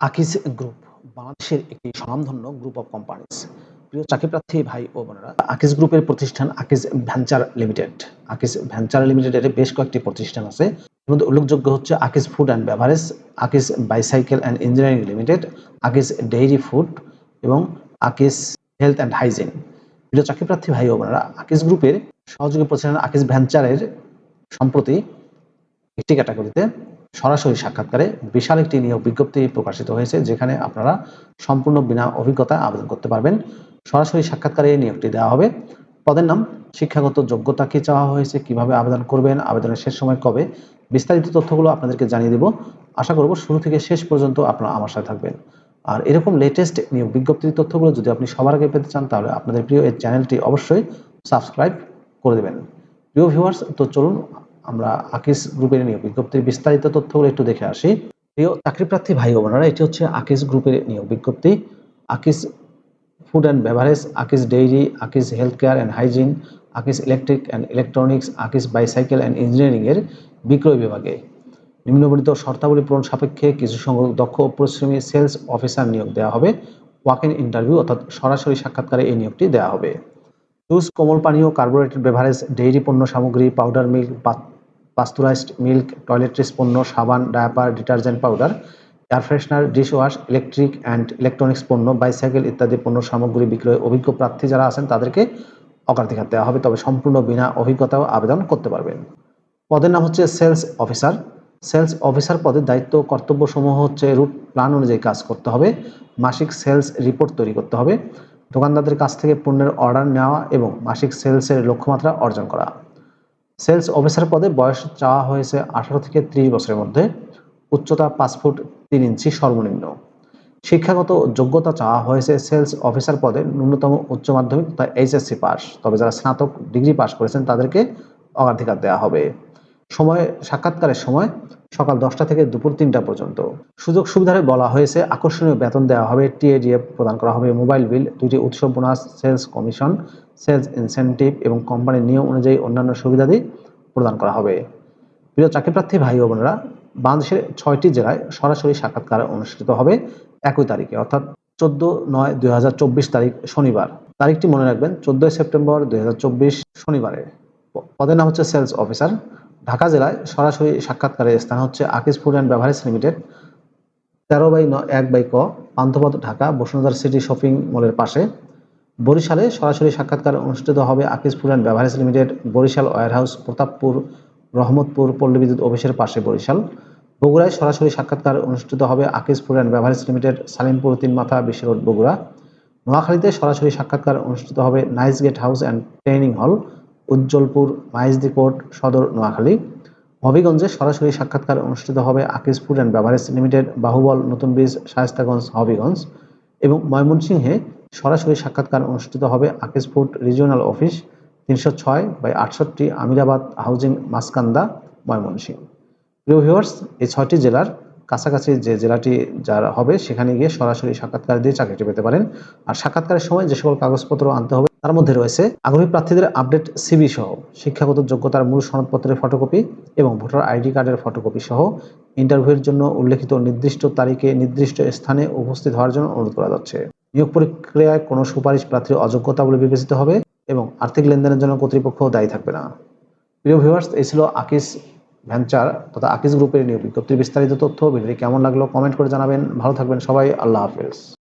Akij group, বাংলাদেশের একটি স্বনামধন্য গ্রুপ অফ কোম্পানিজ প্রিয় চাকরি প্রার্থী ভাই ও বোনেরা, আকিজ গ্রুপের প্রতিষ্ঠান Akij venture limited. Akij venture লিমিটেডের বেশ কয়েকটি প্রতিষ্ঠান আছে। এর মধ্যে উল্লেখযোগ্য হচ্ছে Akij food and beverage, Akij bicycle and engineering limited, Akij dairy food এবং আকিজ হেলথ অ্যান্ড হাইজিন। প্রিয় চাকরি প্রার্থী ভাই ও বোনেরা, আকিজ গ্রুপের সহযোগী প্রতিষ্ঠান আকিজ ভেঞ্চারের সম্প্রতি একটি ক্যাটাগরিতে সরাসরি সাক্ষাৎকারে বিশাল একটি নিয়োগ বিজ্ঞপ্তি প্রকাশিত হয়েছে, যেখানে আপনারা সম্পূর্ণ বিনা অভিজ্ঞতা আবেদন করতে পারবেন। সরাসরি সাক্ষাৎকারে এই নিয়োগটি দেওয়া হবে। পদের নাম, শিক্ষাগত যোগ্যতা কি চাওয়া হয়েছে, কীভাবে আবেদন করবেন, আবেদনের শেষ সময় কবে, বিস্তারিত তথ্যগুলো আপনাদেরকে জানিয়ে দেব। আশা করব শুরু থেকে শেষ পর্যন্ত আপনারা আমার সাথে থাকবেন। আর এরকম লেটেস্ট নিয়োগ বিজ্ঞপ্তির তথ্যগুলো যদি আপনি সবার আগে পেতে চান, তাহলে আপনাদের প্রিয় এই চ্যানেলটি অবশ্যই সাবস্ক্রাইব করে দেবেন। প্রিয় ভিউয়ার্স তো চলুন আমরা আকিস গ্রুপের নিয়োগ বিজ্ঞপ্তির বিস্তারিত তথ্যগুলো একটু দেখে আসি। প্রিয় চাকরিপ্রার্থী ভাই ও বোনেরা, এটি হচ্ছে আকিস গ্রুপের নিয়োগ বিজ্ঞপ্তি। Akij food and beverage, Akij dairy, Akij health care and hygiene, Akij electric and electronics, Akij bicycle and ইঞ্জিনিয়ারিংয়ের বিক্রয় বিভাগে। নিম্নবর্ণিত শর্তাবলী পূরণ সাপেক্ষে কিছু সংখ্যক দক্ষ পরিশ্রমী সেলস অফিসার নিয়োগ দেওয়া হবে। ওয়াক ইন ইন্টারভিউ অর্থাৎ সরাসরি সাক্ষাৎকারে এই নিয়োগটি দেওয়া হবে। জুস, কোমল পানীয় কার্বোরেটেড বেভারেজ, ডেইরি পণ্য সামগ্রী, powder milk pasteurized milk, toiletries পণ্য, সাবান, diaper, detergent powder, air freshener dish wash electric and electronics পণ্য, বাইসাইকেল ইত্যাদি পণ্য সামগ্রী বিক্রয়ে অভিজ্ঞ প্রার্থী যারা আছেন তাদেরকে অগ্রাধিকার দেওয়া হবে। তবে সম্পূর্ণ বিনা অভিজ্ঞতাও আবেদন করতে পারবেন। পদের নাম হচ্ছে সেলস অফিসার। সেলস অফিসার পদের দায়িত্ব কর্তব্যসমূহ হচ্ছে রুট প্ল্যান অনুযায়ী কাজ করতে হবে, মাসিক সেলস রিপোর্ট তৈরি করতে হবে, দোকানদারদের কাছ থেকে পণ্যের অর্ডার নেওয়া এবং মাসিক সেলসের লক্ষ্যমাত্রা অর্জন করা। সেলস অফিসার পদে বয়স চাওয়া হয়েছে আঠারো থেকে ত্রিশ বছরের মধ্যে। উচ্চতা পাঁচ ফুট তিন ইঞ্চি সর্বনিম্ন। শিক্ষাগত যোগ্যতা চাওয়া হয়েছে সেলস অফিসার পদে ন্যূনতম উচ্চ মাধ্যমিক তথা এইচএসসি পাস। তবে যারা স্নাতক ডিগ্রি পাস করেছেন, তাদেরকে অগ্রাধিকার দেওয়া হবে। সময়, সাক্ষাৎকারের সময় সকাল দশটা থেকে দুপুর তিনটা পর্যন্ত। সুযোগ সুবিধারে বলা হয়েছে, আকর্ষণীয় বেতন দেওয়া হবে, টিএডিএফ প্রদান করা হবে, মোবাইল বিল, দুইটি উৎসব bonus sales commission sales incentive এবং কোম্পানির নিয়ম অনুযায়ী অন্যান্য সুবিধাদি প্রদান করা হবে। প্রিয় চাকরিপ্রার্থী ভাই ও বোনেরা, বাংলাদেশের ছয়টি জেলায় সরাসরি সাক্ষাৎকার অনুষ্ঠিত হবে একই তারিখে, অর্থাৎ চোদ্দ নয় দুই তারিখ শনিবার। তারিখটি মনে রাখবেন, চোদ্দোই সেপ্টেম্বর দুই শনিবারে। পদের নাম হচ্ছে সেলস অফিসার। ঢাকা জেলায় সরাসরি সাক্ষাৎকারের স্থান হচ্ছে Akij food and beverage limited, তেরো বাই ন, এক বাই ক পান্থপথ ঢাকা, বসুন্ধরা সিটি শপিং মলের পাশে। বরিশালে সরাসরি সাক্ষাৎকার অনুষ্ঠিত হবে food and beverage limited, Barishal warehouse, Pratappur, Rahmatpur পল্লী বিদ্যুৎ অফিসের পাশে বরিশাল। বগুড়ায় সরাসরি সাক্ষাৎকার অনুষ্ঠিত হবে food and beverage limited, Salimpur তিন মাথা বিশ্ব রোড বগুড়া। নোয়াখালীতে সরাসরি সাক্ষাৎকার অনুষ্ঠিত হবে nice gate house and training hall, Ujjalpur, Maijdi court, সদর নোয়াখালী। হবিগঞ্জে সরাসরি সাক্ষাৎকার অনুষ্ঠিত হবে Akij food and beverage limited, Bahubal, নতুন ব্রিজ, শায়স্তাগঞ্জ, হবিগঞ্জ এবং ময়মনসিংহে সরাসরি সাক্ষাৎকার অনুষ্ঠিত হবে ফুড রিজিওনাল অফিস তিনশো ছয় বাই আটষট্টি আমিরাবাদ হাউজিং মাসকান্দা, ময়মনসিংহ। প্রিয় ভিউয়ার্স, এই ছয়টি জেলার কাছাকাছি যে জেলাটি যার হবে, সেখানে গিয়ে সরাসরি সাক্ষাৎকার দিয়ে চাকরিটি পেতে পারেন। আর সাক্ষাৎকারের সময় যে সকল কাগজপত্র আনতে হবে, তার মধ্যে রয়েছে আগ্রহী প্রার্থীদের আপডেট সিবি সহ, শিক্ষাগত যোগ্যতার মূল সনদপত্রের ফটোকপি এবং ভোটার আইডি কার্ডের ফটোকপি সহ ইন্টারভিউয়ের জন্য উল্লেখিত নির্দিষ্ট তারিখে নির্দিষ্ট স্থানে উপস্থিত হওয়ার জন্য অনুরোধ করা যাচ্ছে। নিয়োগ প্রক্রিয়ায় কোনো সুপারিশ প্রার্থীর অযোগ্যতা বলে বিবেচিত হবে এবং আর্থিক লেনদেনের জন্য কর্তৃপক্ষ দায়ী থাকবে না। প্রিয় ভিউয়ার্স এই ছিল আকিস ভেঞ্চার তথা আকিস গ্রুপের নিয়োগ বিজ্ঞপ্তির বিস্তারিত তথ্য। ভিডিওটি কেমন লাগল কমেন্ট করে জানাবেন। ভালো থাকবেন সবাই। আল্লাহ হাফেজ।